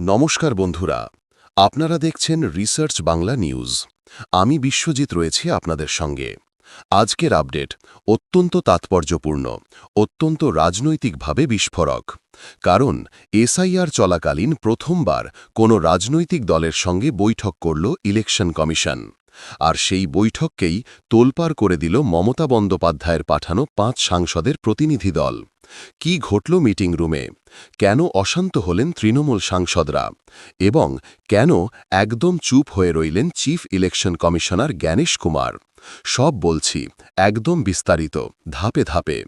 নমস্কার বন্ধুরা, আপনারা দেখছেন রিসার্চ বাংলা নিউজ আমি বিশ্বজিৎ রয়েছি আপনাদের সঙ্গে। আজকের আপডেট, অত্যন্ত তাৎপর্যপূর্ণ, অত্যন্ত রাজনৈতিকভাবে বিস্ফোরক। কারণ এসআইআর চলাকালীন প্রথমবার কোনো রাজনৈতিক দলের সঙ্গে বৈঠক করল ইলেকশন কমিশন। আর সেই বৈঠককেই তোলপাড় করে দিল মমতা বন্দ্যোপাধ্যায়ের পাঠানো পাঁচ সাংসদের প্রতিনিধি দল। কি ঘটল মিটিং রুমে? কেন অশান্ত হলেন তৃণমূল সাংসদরা? এবং কেন একদম চুপ হয়ে রইলেন chief election commissioner Gyanesh Kumar? সব বলছি, একদম বিস্তারিত, ধাপে ধাপে।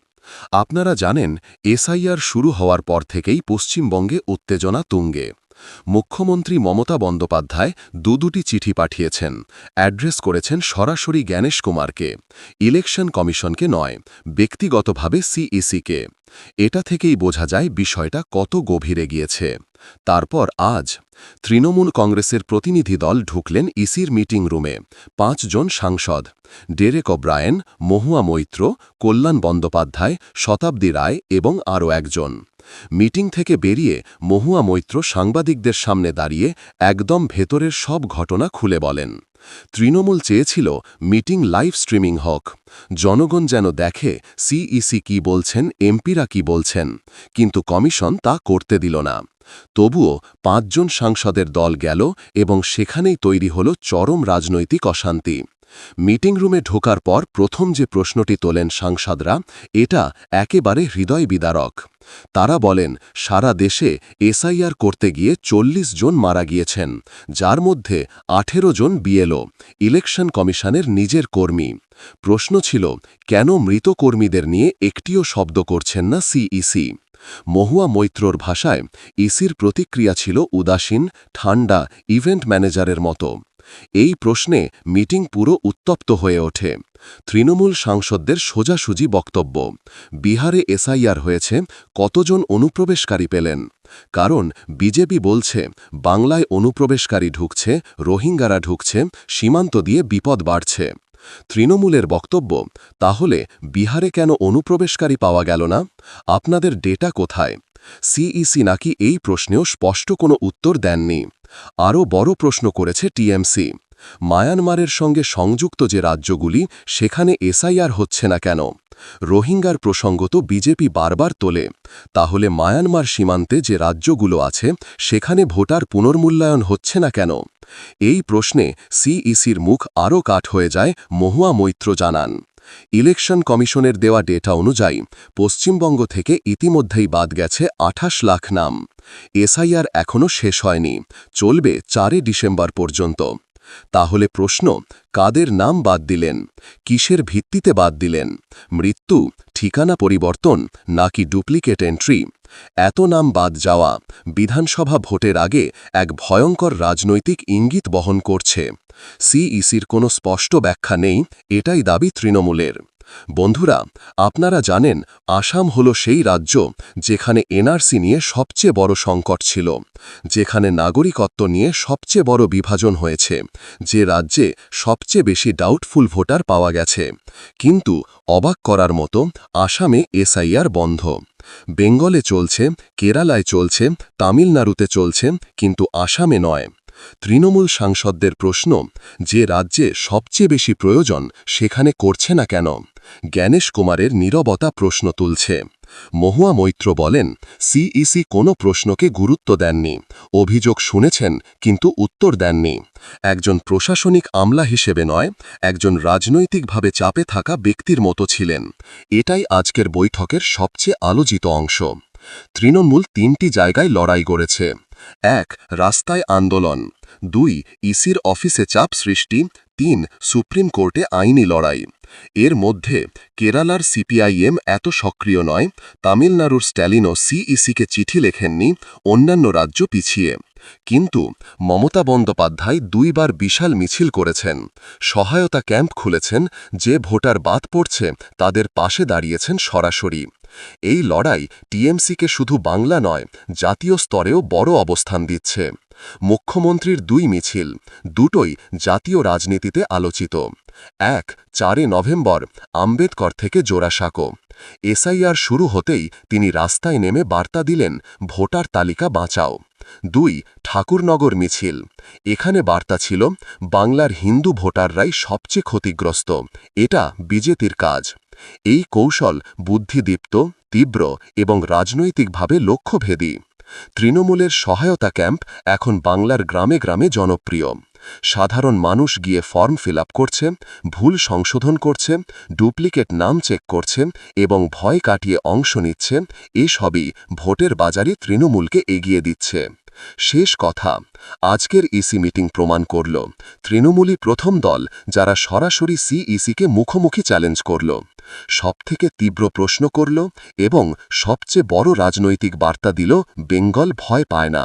আপনারা জানেন, এসআইআর শুরু হওয়ার পর থেকেই পশ্চিমবঙ্গে উত্তেজনা তুঙ্গে। মুখ্যমন্ত্রী মমতা বন্দ্যোপাধ্যায় দু দুটি চিঠি পাঠিয়েছেন। অ্যাড্রেস করেছেন সরাসরি জ্ঞানেশ কুমারকে। ইলেকশন কমিশনকে নয়, ব্যক্তিগতভাবে সিইসিকে। এটা থেকেই বোঝা যায় বিষয়টা কত গভীরে গিয়েছে। তারপর আজ তৃণমূল কংগ্রেসের প্রতিনিধি দল ঢুকলেন ইসির মিটিং রুমে। পাঁচজন সাংসদ, ডেরেক ওব্রায়েন, মহুয়া মৈত্র, কল্যাণ বন্দ্যোপাধ্যায়, শতাব্দী রায় এবং আরও একজন। মিটিং থেকে বেরিয়ে মহুয়া মৈত্র সাংবাদিকদের সামনে দাঁড়িয়ে একদম ভেতরের সব ঘটনা খুলে বলেন। তৃণমূল চেয়েছিল মিটিং লাইভ স্ট্রিমিং হোক। জনগণ যেন দেখে সিইসি কি বলছেন এমপিরা কি বলছেন। কিন্তু কমিশন তা করতে দিল না। তবুও পাঁচজন সাংসদের দল গেল এবং সেখানেই তৈরি হল চরম রাজনৈতিক অশান্তি। মিটিং রুমে ঢোকার পর প্রথম যে প্রশ্নটি তোলেন সাংসদরা, এটা একেবারে হৃদয় বিদারক। তারা বলেন, সারা দেশে এসআইআর করতে গিয়ে চল্লিশ জন মারা গিয়েছেন, যার মধ্যে আঠেরো জন বিএলও, ইলেকশন কমিশনের নিজের কর্মী। প্রশ্ন ছিল, কেন মৃত কর্মীদের নিয়ে একটিও শব্দ করছেন না সিইসি? মহুয়া মৈত্রর ভাষায়, ইসির প্রতিক্রিয়া ছিল উদাসীন, ঠান্ডা, ইভেন্ট ম্যানেজারের মতো। এই প্রশ্নে মিটিং পুরো উত্তপ্ত হয়ে ওঠে। তৃণমূল সাংসদদের সোজাসুজি বক্তব্য। বিহারে এসআইআর হয়েছে, কতজন অনুপ্রবেশকারী পেলেন? কারণ বিজেপি বলছে, বাংলায় অনুপ্রবেশকারী ঢুকছে, রোহিঙ্গারা ঢুকছে, সীমান্ত দিয়ে বিপদ বাড়ছে। তৃণমূলের বক্তব্য, তাহলে বিহারে কেন অনুপ্রবেশকারী পাওয়া গেল না? আপনাদের ডেটা কোথায়? সিইসি নাকি এই প্রশ্নেও স্পষ্ট কোনো উত্তর দেননি। আরও বড় প্রশ্ন করেছে টিএমসি। মায়ানমারের সঙ্গে সংযুক্ত যে রাজ্যগুলি, সেখানে এসআইআর হচ্ছে না কেন? রোহিঙ্গার প্রসঙ্গ তো বিজেপি বারবার তোলে। তাহলে মায়ানমার সীমান্তে যে রাজ্যগুলো আছে, সেখানে ভোটার পুনর্মূল্যায়ন হচ্ছে না কেন? এই প্রশ্নে সিইসির মুখ আরও কাঠ হয়ে যায়, মহুয়া মৈত্র জানান। ইলেকশন কমিশনের দেওয়া ডেটা অনুযায়ী, পশ্চিমবঙ্গ থেকে ইতিমধ্যেই বাদ গেছে আঠাশ লাখ নাম। এসআইআর এখনও শেষ হয়নি। চলবে চারে ডিসেম্বর পর্যন্ত। তাহলে প্রশ্ন, কাদের নাম বাদ দিলেন? কিসের ভিত্তিতে বাদ দিলেন? মৃত্যু, ঠিকানা পরিবর্তন, নাকি ডুপ্লিকেট এন্ট্রি? এত নাম বাদ যাওয়া, বিধানসভা ভোটের আগে এক ভয়ঙ্কর রাজনৈতিক ইঙ্গিত বহন করছে। সিইসির কোনো স্পষ্ট ব্যাখ্যা নেই, এটাই দাবি তৃণমূলের। বন্ধুরা, আপনারা জানেন, আসাম হল সেই রাজ্য যেখানে এনআরসি নিয়ে সবচেয়ে বড় সংকট ছিল, যেখানে নাগরিকত্ব নিয়ে সবচেয়ে বড় বিভাজন হয়েছে, যে রাজ্যে সবচেয়ে বেশি ডাউটফুল ভোটার পাওয়া গেছে। কিন্তু অবাক করার মতো, আসামে এসআইআর বন্ধ। বেঙ্গলে চলছে, কেরালায় চলছে, তামিলনাড়ুতে চলছে, কিন্তু আসামে নয়। তৃণমূল সাংসদদের প্রশ্ন, যে রাজ্যে সবচেয়ে বেশি প্রয়োজন সেখানে করছে না কেন? জ্ঞানেশ কুমারের নীরবতা প্রশ্ন তুলছে। মহুয়া মৈত্র বলেন, সিইসি কোনো প্রশ্নকে গুরুত্ব দেননি। অভিযোগ শুনেছেন, কিন্তু উত্তর দেননি। একজন প্রশাসনিক আমলা হিসেবে নয়, একজন রাজনৈতিকভাবে চাপে থাকা ব্যক্তির মতো ছিলেন। এটাই আজকের বৈঠকের সবচেয়ে আলোচিত অংশ। তৃণমূল তিনটি জায়গায় লড়াই গড়েছে এক রাস্তায় আন্দোলন। দুই ইসির অফিসে চাপ সৃষ্টি। তিন সুপ্রিম কোর্টে আইনি লড়াই। এর মধ্যে কেরালার সিপিআইএম এত সক্রিয় নয়, তামিলনাড়ুর স্ট্যালিনও সিইসিকে চিঠি লেখেননি, অন্যান্য রাজ্য পিছিয়ে। কিন্তু মমতা বন্দ্যোপাধ্যায় দুইবার বিশাল মিছিল করেছেন। সহায়তা ক্যাম্প খুলেছেন, যে ভোটার বাদ পড়ছে, তাদের পাশে দাঁড়িয়েছেন সরাসরি। এই লড়াই টিএমসিকে শুধু বাংলা নয়, জাতীয় স্তরেও বড় অবস্থান দিচ্ছে। মুখ্যমন্ত্রীর দুই মিছিল, দুটোই জাতীয় রাজনীতিতে আলোচিত। এক, চারে নভেম্বর, আম্বেদকর থেকে জোড়াসাঁকো এসআইআর শুরু হতেই তিনি রাস্তায় নেমে বার্তা দিলেন, ভোটার তালিকা বাঁচাও। দুই, ঠাকুরনগর মিছিল। এখানে বার্তা ছিল, বাংলার হিন্দু ভোটাররাই সবচেয়ে ক্ষতিগ্রস্ত। এটা বিজেপির কাজ। এই কৌশল বুদ্ধিদীপ্ত, তীব্র এবং রাজনৈতিকভাবে লক্ষ্যভেদী। তৃণমূলের সহায়তা ক্যাম্প এখন বাংলার গ্রামে গ্রামে জনপ্রিয়। সাধারণ মানুষ গিয়ে ফর্ম ফিল করছে, ভুল সংশোধন করছে, ডুপ্লিকেট নাম চেক করছে এবং ভয় কাটিয়ে অংশ নিচ্ছে, এসবই ভোটের বাজারে তৃণমূলকে এগিয়ে দিচ্ছে। শেষ কথা, আজকের ইসি মিটিং প্রমাণ করল। তৃণমূলই প্রথম দল যারা সরাসরি সিইসিকে মুখোমুখি চ্যালেঞ্জ করল। সবথেকে তীব্র প্রশ্ন করল এবং সবচেয়ে বড় রাজনৈতিক বার্তা দিল, বেঙ্গল ভয় পায় না।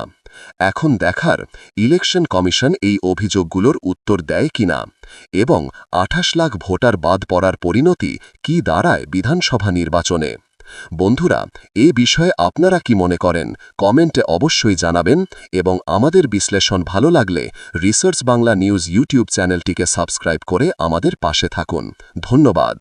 এখন দেখার ইলেকশন কমিশন এই অভিযোগগুলোর উত্তর দেয় কিনা এবং আঠাশ লাখ ভোটার বাদ পড়ার পরিণতি কি দাঁড়ায় বিধানসভা নির্বাচনে? বন্ধুরা, এ বিষয়ে আপনারা কি মনে করেন? কমেন্টে অবশ্যই জানাবেন এবং আমাদের বিশ্লেষণ ভালো লাগলে রিসার্চ বাংলা নিউজ ইউটিউব চ্যানেলটিকে সাবস্ক্রাইব করে আমাদের পাশে থাকুন। ধন্যবাদ।